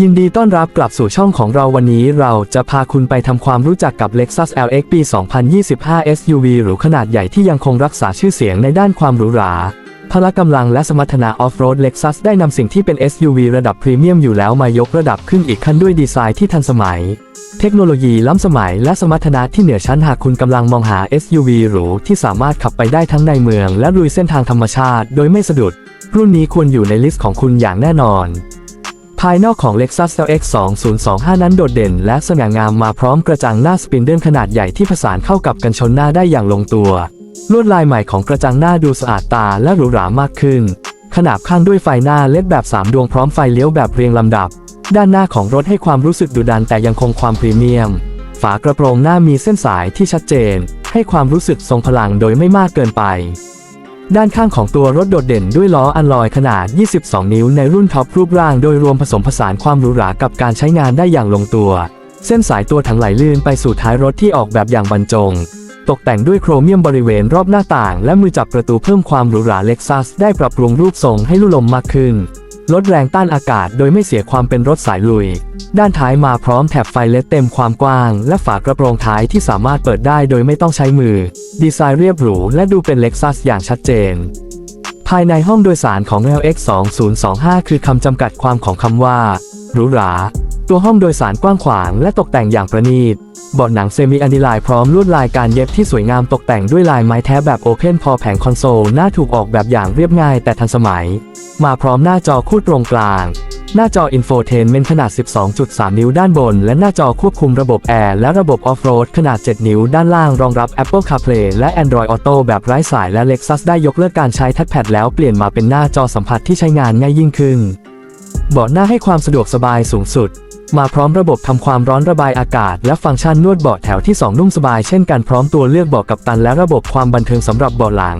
ยินดีต้อนรับกลับสู่ช่องของเราวันนี้เราจะพาคุณไปทำความรู้จักกับ Lexus LX ปี 2025 SUV หรูขนาดใหญ่ที่ยังคงรักษาชื่อเสียงในด้านความหรูหราพละกำลังและสมรรถนะออฟโรด Lexus ได้นำสิ่งที่เป็น SUV ระดับพรีเมียมอยู่แล้วมายกระดับขึ้นอีกขั้นด้วยดีไซน์ที่ทันสมัย เทคโนโลยีล้ำสมัยและสมรรถนะที่เหนือชั้นหากคุณกำลังมองหา SUV หรูที่สามารถขับไปได้ทั้งในเมือง และลุยเส้นทางธรรมชาติ โดยไม่สะดุด รุ่นนี้ควรอยู่ในลิสต์ของคุณอย่างแน่นอน ภายนอกของ Lexus LX 2025 นั้นโดดเด่น และสง่างามมาพร้อมกระจังหน้าสปินเดิลขนาดใหญ่ที่ผสานเข้ากับกันชนหน้าได้อย่างลงตัว ลวดลายใหม่ของกระจังหน้าดูสะอาดตาและหรูหรามากขึ้น ขนาบข้างด้วยไฟหน้าเลดแบบ 3 ดวงพร้อมไฟเลี้ยวแบบเรียงลำดับ ด้านหน้าของรถให้ความรู้สึกดุดันแต่ยังคงความพรีเมียม ฝากระโปรงหน้ามีเส้นสายที่ชัดเจน ให้ความรู้สึกทรงพลังโดยไม่มากเกินไป ด้านข้างของตัวรถโดดเด่นด้วยล้ออัลลอยขนาด 22 นิ้วในรุ่นท็อปรูปร่างโดยรวมผสมผสานความหรูหรากับการใช้งานได้อย่างลงตัว เส้นสายตัวถังไหลลื่นไปสู่ท้ายรถที่ออกแบบอย่างบรรจง ตกแต่งด้วยโครเมียมบริเวณรอบหน้าต่าง และมือจับประตูเพิ่มความหรูหราเล็กซัสได้ปรับปรุงรูปทรงให้ลุ่ลมมากขึ้น ลดแรงต้านอากาศโดยไม่เสียความเป็นรถสายลุย ด้านท้ายมาพร้อมแถบไฟเลสเต็มความกว้าง และฝากระโปรงท้ายที่สามารถเปิดได้โดยไม่ต้องใช้มือ ดีไซน์เรียบหรูและดูเป็นเล็กซัสอย่างชัดเจน ภายในห้องโดยสารของ LX 2025คือคำจำกัดความของคำว่า หรูหรา ตัวห้องโดยสารกว้างขวางและตกแต่งอย่างประณีตเบาะหนังเซมิอนิไลพร้อมลวดลายการเย็บที่สวยงามตกแต่งด้วยลายไม้แท้แบบโอเพนพอแผงคอนโซลหน้าถูกออกแบบอย่างเรียบง่ายแต่ทันสมัย มาพร้อมหน้าจอคู่ตรงกลาง หน้าจออินโฟเทนเมนขนาด 12.3 นิ้วด้านบน และหน้าจอควบคุมระบบแอร์และระบบออฟโรดขนาด 7 นิ้วด้านล่างรองรับ Apple CarPlay และ Android Auto แบบไร้สายและ Lexus ได้ยกเลิกการใช้แทัชแพดแล้วเปลี่ยนมาเป็นหน้าจอสัมผัสที่ใช้งานง่ายยิ่งขึ้น เบาะหน้าให้ความสะดวกสบายสูงสุด มาพร้อมระบบทำความร้อนระบายอากาศ และฟังก์ชันนวดเบาะแถวที่ 2 นุ่มสบายเช่นกันพร้อมตัวเลือกเบาะกับตันและระบบความบันเทิงสำหรับเบาะหลัง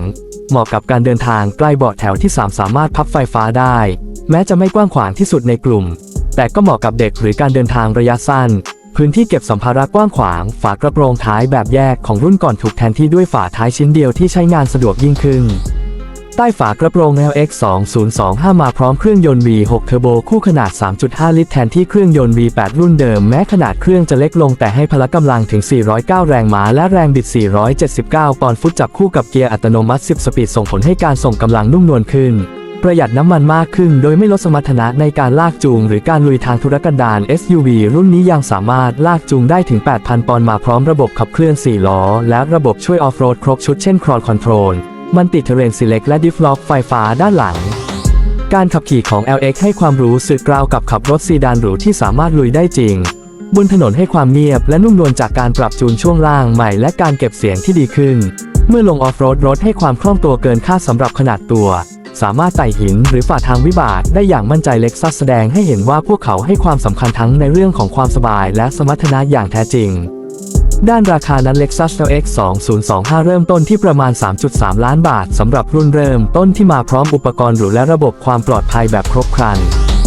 เหมาะกับการเดินทางใกล้เบาะแถวที่ 3 สามารถพับไฟฟ้าได้ แม้จะไม่กว้างขวางที่สุดในกลุ่ม แต่ก็เหมาะกับเด็กหรือการเดินทางระยะสั้น พื้นที่เก็บสัมภาระกว้างขวาง ฝากระโปรงท้ายแบบแยกของรุ่นก่อนถูกแทนที่ด้วยฝาท้ายชิ้นเดียวที่ใช้งานสะดวกยิ่งขึ้น ใต้ฝากระโปรง LX 2025มาพร้อมเครื่องยนต์ V6 Turbo คู่ขนาด 3.5 ลิตรแทนที่เครื่องยนต์ V8 รุ่นเดิมแม้ขนาดเครื่องจะเล็กลงแต่ให้พละกำลังถึง 409 แรงม้าและแรงบิด 479 ปอนด์ฟุตจับคู่กับเกียร์อัตโนมัติ 10 สปีดส่งผลให้การส่งกำลังนุ่มนวลขึ้น ประหยัดน้ำมันมากขึ้นโดยไม่ลดสมรรถนะในการลากจูง หรือการลุยทางธุรกันดาร SUV รุ่นนี้ยังสามารถลากจูงได้ถึง 8,000 ปอนด์มาพร้อมระบบขับเคลื่อน 4 ล้อ และระบบช่วยออฟโรดครบชุดเช่นครอ c คอนโทรล มันติดเทเรนซีเล็กและดิฟล็อกไฟฟ้าด้านหลัง การขับขี่ของ LX ให้ความรู้สึกราวกับขับรถซีดานหรูที่สามารถลุยได้จริง บนถนนให้ความเงียบและนุ่มนวลจากการปรับจูนช่วงล่างใหม่และการเก็บเสียงที่ดีขึ้น เมื่อลงออฟโรดรถให้ความคล่องตัวเกินคาดสำหรับขนาดตัว สามารถไต่หินหรือฝ่าทางวิบากได้อย่างมั่นใจเล็กซัสแสดงให้เห็นว่าพวกเขาให้ความสำคัญทั้งในเรื่องของความสบายและสมรรถนะอย่างแท้จริง ด้านราคานั้น Lexus LX 2025 เริ่มต้นที่ประมาณ 3.3 ล้านบาทสำหรับรุ่นเริ่มต้นที่มาพร้อมอุปกรณ์หรูและระบบความปลอดภัยแบบครบครัน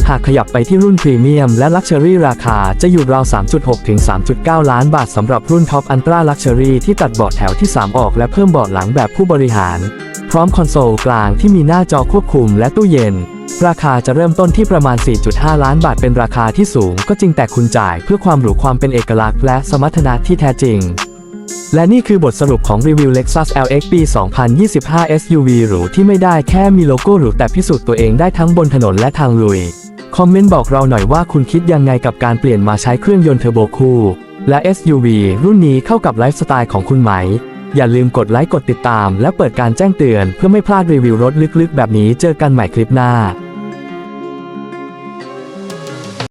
หากขยับไปที่รุ่นพรีเมียมและลักชัวรี่ราคาจะอยู่ราว 3.6 ถึง 3.9 ล้านบาทสำหรับรุ่นท็อปอันตราลักชัวรี่ที่ตัดเบาะแถวที่ 3 ออกและเพิ่มเบาะหลังแบบผู้บริหาร พร้อมคอนโซลกลางที่มีหน้าจอควบคุมและตู้เย็น ราคาจะเริ่มต้นที่ประมาณ 4.5 ล้านบาทเป็นราคาที่สูงก็จริงแต่คุณจ่ายเพื่อความหรูความเป็นเอกลักษณ์และสมรรถนะที่แท้จริง และนี่คือบทสรุปของรีวิว Lexus LX ปี 2025 SUV หรูที่ไม่ได้แค่มีโลโก้หรูแต่พิสูจน์ตัวเองได้ทั้งบนถนนและทางลุย คอมเมนต์บอกเราหน่อยว่าคุณคิดยังไงกับการเปลี่ยนมาใช้เครื่องยนต์เทอร์โบคู่และ SUV รุ่นนี้เข้ากับไลฟ์สไตล์ของคุณไหม อย่าลืมกดไลค์กดติดตาม และเปิดการแจ้งเตือนเพื่อไม่พลาดรีวิวรถลึกๆ แบบนี้เจอกันใหม่คลิปหน้า